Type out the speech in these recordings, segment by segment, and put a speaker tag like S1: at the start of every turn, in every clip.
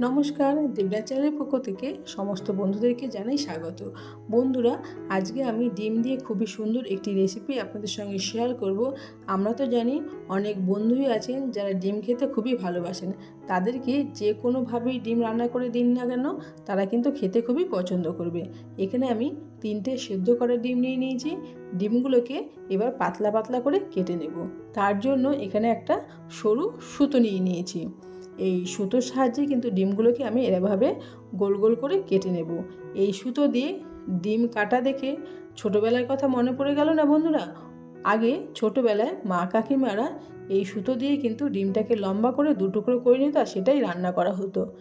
S1: নমস্কার দেবরা চ্যানেলের পক্ষ থেকে সমস্ত বন্ধুদেরকে জানাই স্বাগত। বন্ধুরা, আজকে আমি ডিম দিয়ে খুবই সুন্দর একটি রেসিপি আপনাদের সঙ্গে শেয়ার করব। আমরা তো জানি অনেক বন্ধুই আছেন যারা ডিম খেতে খুবই ভালোবাসেন। তাদেরকে যে কোনোভাবেই ডিম রান্না করে দিন না কেন, তারা কিন্তু খেতে খুবই পছন্দ করবে। এখানে আমি তিনটে সেদ্ধ করা ডিম নিয়ে নিয়েছি। ডিমগুলোকে এবার পাতলা পাতলা করে কেটে নেব। তার জন্য এখানে একটা সরু সুতো নিয়ে নিয়েছি। এই সুতোর সাহায্যে কিন্তু ডিমগুলোকে আমি এভাবে গোল গোল করে কেটে নেব। এই সুতো দিয়ে ডিম কাটা দেখে ছোটোবেলার কথা মনে পড়ে গেল না বন্ধুরা? আগে ছোটোবেলায় মা কাকিমারা এই সুতো দিয়ে কিন্তু ডিমটাকে লম্বা করে দু দুটুকরো করে নিত আর সেটাই রান্না করা হতো।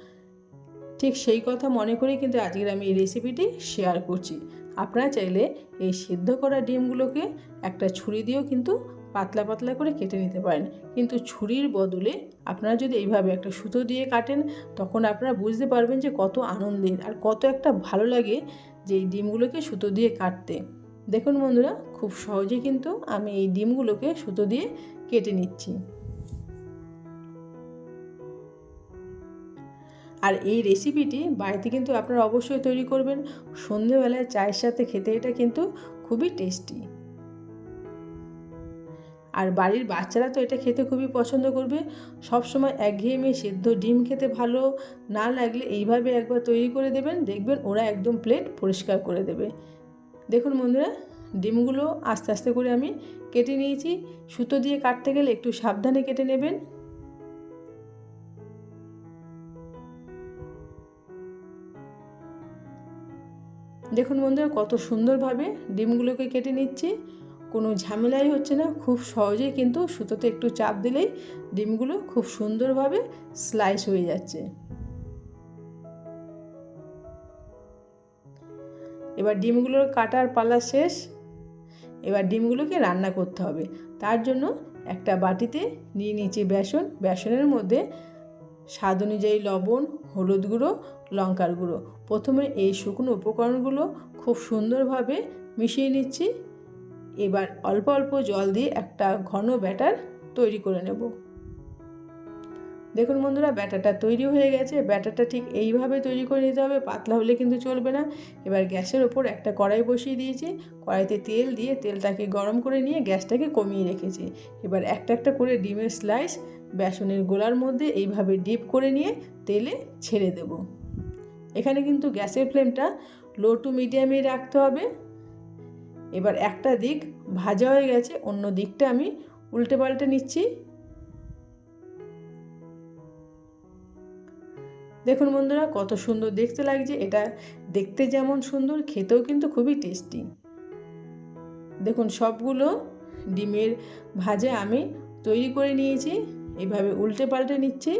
S1: ঠিক সেই কথা মনে করে কিন্তু আজকের আমি এই রেসিপিটি শেয়ার করছি। আপনারা চাইলে এই সিদ্ধ করা ডিমগুলোকে একটা ছুরি দিয়েও কিন্তু পাতলা পাতলা করে কেটে নিতে পারেন। কিন্তু ছুরির বদলে আপনারা যদি এইভাবে একটা সুতো দিয়ে কাটেন, তখন আপনারা বুঝতে পারবেন যে কত আনন্দের আর কত একটা ভালো লাগে যে এই ডিমগুলোকে সুতো দিয়ে কাটতে। দেখুন বন্ধুরা, খুব সহজে কিন্তু আমি এই ডিমগুলোকে সুতো দিয়ে কেটে নিচ্ছি। আর এই রেসিপিটি বাড়িতে কিন্তু আপনারা অবশ্যই তৈরি করবেন। সন্ধেবেলায় চায়ের সাথে খেতে এটা কিন্তু খুবই টেস্টি। আর বাড়ির বাচ্চারা তো এটা খেতে খুবই পছন্দ করবে। সবসময় একঘেয়েমে সেদ্ধ ডিম খেতে ভালো না লাগলে এইভাবে একবার তৈরি করে দেবেন, দেখবেন ওরা একদম প্লেট পরিষ্কার করে দেবে। দেখুন বন্ধুরা, ডিমগুলো আস্তে আস্তে করে আমি কেটে নিয়েছি। সুতো দিয়ে কাটতে গেলে একটু সাবধানে কেটে নেবেন। দেখুন বন্ধুরা, কত সুন্দরভাবে ডিমগুলোকে কেটে নিচ্ছি। কোনো ঝামেলাই হচ্ছে না, খুব সহজেই কিন্তু সুতোতে একটু চাপ দিলেই ডিমগুলো খুব সুন্দরভাবে স্লাইস হয়ে যাচ্ছে। এবার ডিমগুলোর কাটার পালা শেষ। এবার ডিমগুলোকে রান্না করতে হবে। তার জন্য একটা বাটিতে নিয়ে নিয়েছি বেসন। বেসনের মধ্যে স্বাদ অনুযায়ী লবণ, হলুদ গুঁড়ো, লঙ্কার গুঁড়ো। প্রথমে এই শুকনো উপকরণগুলো খুব সুন্দরভাবে মিশিয়ে নিচ্ছি। এবার অল্প অল্প জল দিয়ে একটা ঘন ব্যাটার তৈরি করে নেব। দেখুন বন্ধুরা, ব্যাটারটা তৈরি হয়ে গেছে। ব্যাটারটা ঠিক এইভাবে তৈরি করে নিতে হবে, পাতলা হলে কিন্তু চলবে না। এবার গ্যাসের ওপর একটা কড়াই বসিয়ে দিয়েছি। কড়াইতে তেল দিয়ে তেলটাকে গরম করে নিয়ে গ্যাসটাকে কমিয়ে রেখেছি। এবার একটা একটা করে ডিমের স্লাইস বেসনের গোলার মধ্যে এইভাবে ডিপ করে নিয়ে তেলে ছেড়ে দেব। এখানে কিন্তু গ্যাসের ফ্লেমটা লো টু মিডিয়ামে রাখতে হবে। এবার একটা দিক ভাজা হয়ে গেছে, অন্য দিকটা আমি উল্টে পাল্টে নিচ্ছি। দেখুন বন্ধুরা, কত সুন্দর দেখতে লাগছে, এটা দেখতে যেমন সুন্দর, খেতেও কিন্তু খুবই টেস্টি দেখুন, সবগুলো ডিমের ভাজে আমি তৈরি করে নিয়েছি, এভাবে উল্টে পাল্টে নিচ্ছি।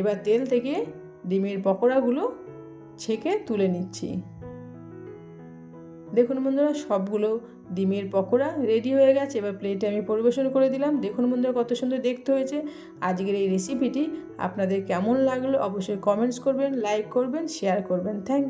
S1: এবার তেল থেকে ডিমের পকোড়াগুলো ছেঁকে তুলে নিচ্ছি। দেখুন বন্ধুরা, সবগুলো ডিমের পকোড়া রেডি হয়ে গেছে। এবার প্লেটে আমি পরিবেশন করে দিলাম। দেখুন বন্ধুরা, কত সুন্দর দেখতে হয়েছে। আজকের এই রেসিপিটি আপনাদের কেমন লাগল অবশ্যই কমেন্টস করবেন লাইক করবেন শেয়ার করবেন। থ্যাংক